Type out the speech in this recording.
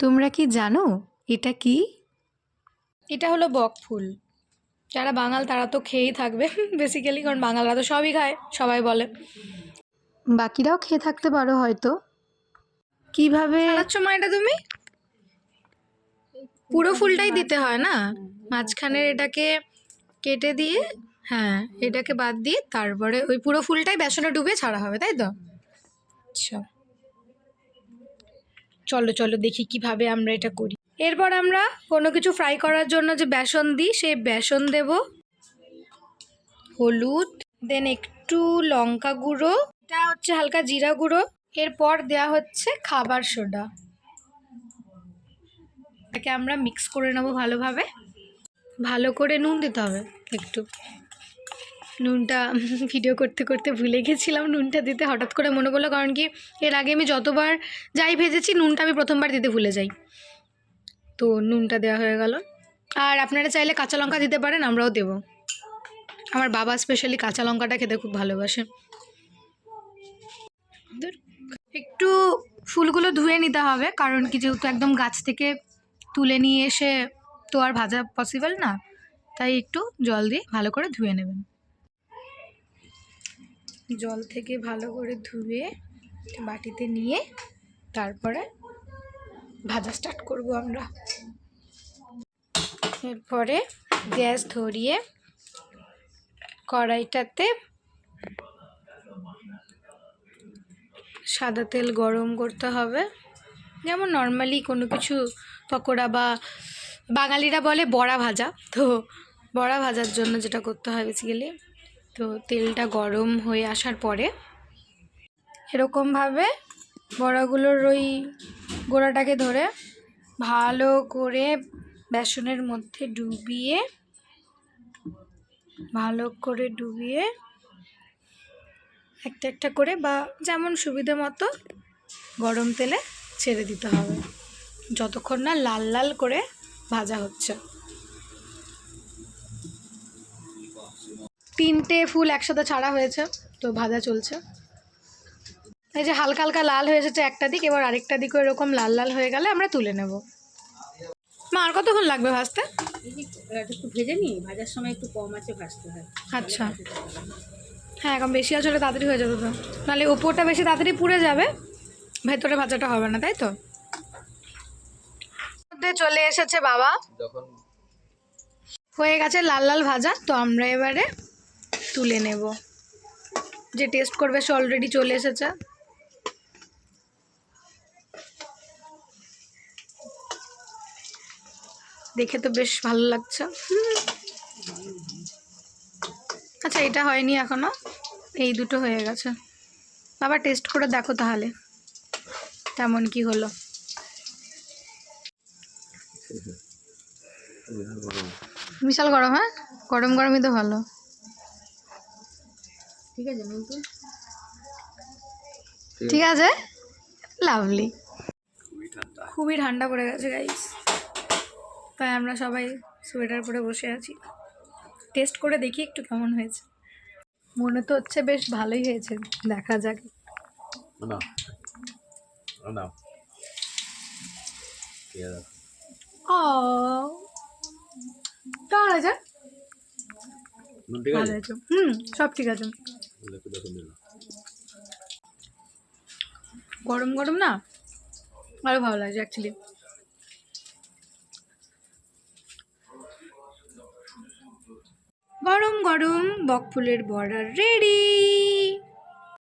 তোমরা কি জানো এটা কি? এটা হলো বক ফুল। যারা বাঙাল তারা তো খেয়েই থাকবে বেসিক্যালি কারণ বাঙালরা তো সবই খায় সবাই বলে। বাকিরাও খেয়ে থাকতে পারো হয়তো। কীভাবে? মা এটা তুমি? পুরো ফুলটাই দিতে হয় না? মাঝখানের এটাকে কেটে দিয়ে হ্যাঁ এটাকে বাদ দিয়ে তারপরে ওই পুরো ফুলটাই বেসনে ডুবে ছাড়া হবে তাই তো? আচ্ছা। চলো চলো দেখি কীভাবে আমরা এটা করি। এরপর আমরা কোনো কিছু ফ্রাই করার জন্য যে বেসন দিই, সেই বেসন দেব। হলুদ দেন একটু লঙ্কা গুঁড়ো, এটা হচ্ছে হালকা জিরা গুঁড়ো। এরপর দেয়া হচ্ছে খাবার সোডা। এটাকে আমরা মিক্স করে নেব ভালোভাবে। ভালো করে নুন দিতে হবে একটু। নুনটা ভিডিও করতে করতে ভুলে গেছিলাম নুনটা দিতে হঠাৎ করে মনে পড়ল, কারণ কি এর আগে আমি যতবার যাই ভেজেছি, নুনটা আমি প্রথমবার দিতে ভুলে যাই। তো নুনটা দেওয়া হয়ে গেল। আর আপনারা চাইলে কাঁচা লঙ্কা দিতে পারেন, আমরাও দেব। আমার বাবা স্পেশালি কাঁচা লঙ্কাটা খেতে খুব ভালোবাসে। একটু ফুলগুলো ধুয়ে নিতে হবে, কারণ কি যেহেতু একদম গাছ থেকে তুলে নিয়ে এসে তো আর ভাজা পসিবল না, তাই একটু জল দিয়ে ভালো করে ধুয়ে নেবেন। জল থেকে ভালো করে ধুয়ে বাটিতে নিয়ে তারপরে ভাজা স্টার্ট করব আমরা। এরপরে গ্যাস ধরিয়ে কড়াইটাতে সাদা তেল গরম করতে হবে। যেমন নর্মালি কোনো কিছু পকোড়া বা বাঙালিরা বলে বড়া ভাজা। তো বড়া ভাজার জন্য যেটা করতে হয় বেসিক্যালি তো তেলটা গরম হয়ে আসার পরে এরকমভাবে বড়াগুলোর ওই গোড়াটাকে ধরে ভালো করে বেসনের মধ্যে ডুবিয়ে, ভালো করে ডুবিয়ে একটা একটা করে বা যেমন সুবিধে মতো গরম তেলে ছেড়ে দিতে হবে। যতক্ষণ না লাল লাল করে ভাজা হচ্ছে। তিনটে ফুল একসাথে ছাড়া হয়েছে তো ভাজা চলছে। এই যে হালকা হালকা লাল হয়ে এসেছে একটা দিক এবার আরেকটা দিকও এরকম লাল লাল হয়ে গেলে আমরা তুলে নেব। মা আর কতক্ষণ লাগবে ভাজতে? একটু ভেজে নিই ভাজার সময় একটু কম আছে ভাজতে হয়। আচ্ছা। হ্যাঁ এখন বেশি আছে ওটা তাড়াতাড়ি হয়ে যাবে তো। নাহলে উপরটা বেশি তাড়াতাড়ি পুড়ে যাবে ভেতরে ভাজাটা হবে না তাই তো? মধ্যে চলে এসেছে বাবা। হয়ে গেছে লাল লাল ভাজা তো আমরা এবারে তুলে নেব। যে টেস্ট করবে সে অলরেডি চলে এসেছে। দেখে তো বেশ ভালো লাগছে। আচ্ছা এটা হয়নি এখনও। এই দুটো হয়ে গেছে। আবার টেস্ট করে দেখো তাহলে তেমন কি হলো। বিশাল গরম। হ্যাঁ গরম গরমই তো ভালো। ঠিক আছে নতুন ঠিক আছে। লাভলি খুবই ঠান্ডা। পড়ে গেছে গাইস তাই আমরা সবাই সোয়েটার পরে বসে আছি। টেস্ট করে দেখি একটু কেমন হয়েছে। মনে তো হচ্ছে বেশ ভালোই হয়েছে দেখা যাক। কেমন আছে। হুম সব ঠিক আছে। গরম গরম না? আরও ভালো লাগছে অ্যাকচুয়ালি গরম গরম বকফুলের বর্ডার রেডি